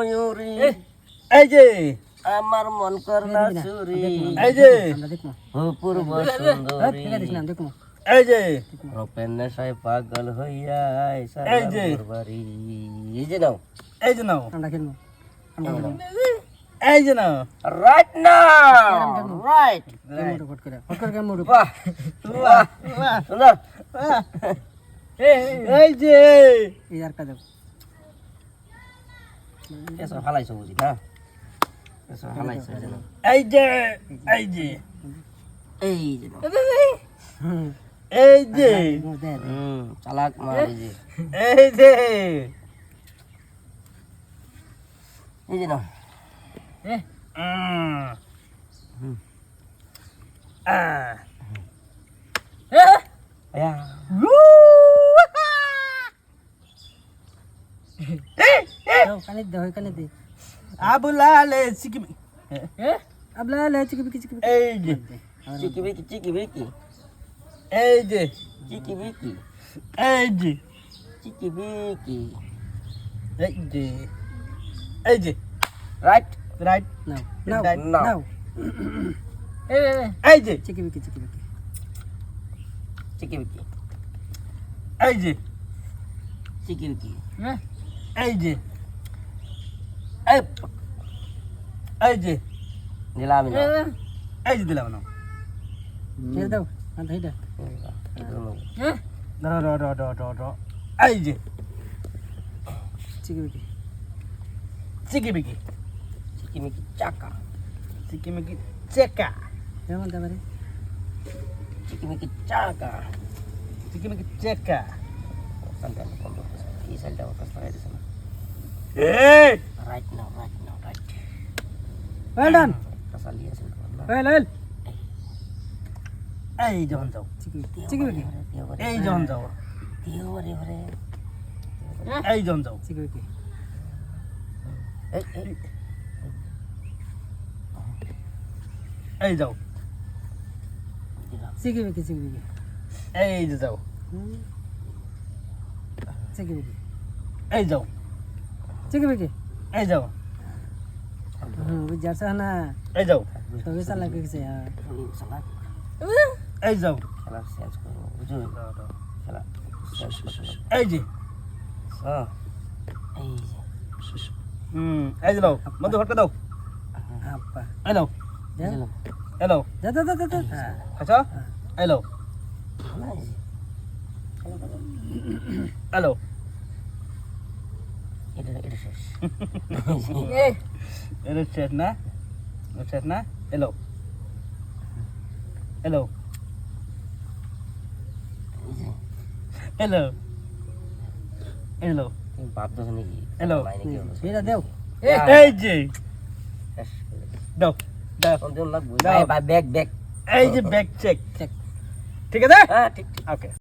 ময়ূরী। এই যে। আমার মন করলা চুরি। এই যে। অপূর্ব সুন্দরী। এই যে। রূপের নেশায় পাগল হইয়া এই যে। এই যে নাও। এই যে নাও। এই যে নাও। রাইট নাও রাইট মোটো ফট করে ফট করে মোটো বাহ বাহ সুন্দর। এই যে। এই আর কাজ। এসব হালাইছো বুঝি না এসব হালাইছো এই যে নাও। এই যে এই যে এই যে নাও। এই যে দে হুম চালাক মার এই যে এই যে এই যে নাও উম। হুম। আহ। আয়া দাও কানে দাও কানে দে। আবুলালে সিকিম আবলা লে চিকি বিকি চিকি এই যে। চিকি বিকি চিকি বিকি এই যে। চিকি বিকি এই যে। চিকি বিকি এই যে। এই যে। Right right now now. Now. এই যে চিকি বিকি চিকি বিকি চিকি বিকি এই যে। চিকি বিকি এই যে। এই যে দিলাম না। এই যে। দিলাম না। ছেড়ে দাও আর ধরো ধরো ধরো ধরো ধরো ধরো এই যে। চিকি বিকি চিকি বিকি চিকি। মিকি চাকা। চিকি মিকি চেকা যেমন তারপরে চিকি। মিকি চাকা। সালটা আমি এই সালটা আমার কাছে লাগাই না। এই! Right now right now right well done একটা চালিয়ে আছে না ওয়েল ওয়েল এই যখন যাও বিকি এই যখন যাও দিও রে রে এই যখন যাও বিকি এই যাও চিকি বিকি এই যে যাও বিকি এই যাও বিকি এই যাও। বুঝাছ না? এই যাও। সবই চালা গেছে হ্যাঁ। চালাক। এই যাও। খেলা চেঞ্জ করব বুঝো খেলা এই যে। এই যে। হুম এই যে দাও মধ্যে হটকা দাও আপা এই নাও। এই নাও। যা যা হ্যাঁ। আচ্ছা এই নাও। এটা এটা শেষ এটা শেষ না এটা শেষ না এলো এলো এই যে এলো এলো তুমি বাপ দোষ নাকি Hello. লাইনে কি হলো এটা দেও এই যে শেষ করে দিছি। দাও দাও কোন দিন লাগবে দাও। বাই বাই ব্যাগ ব্যাগ এই যে ব্যাক চেক চেক ঠিক আছে হ্যাঁ ঠিক ঠিক ওকে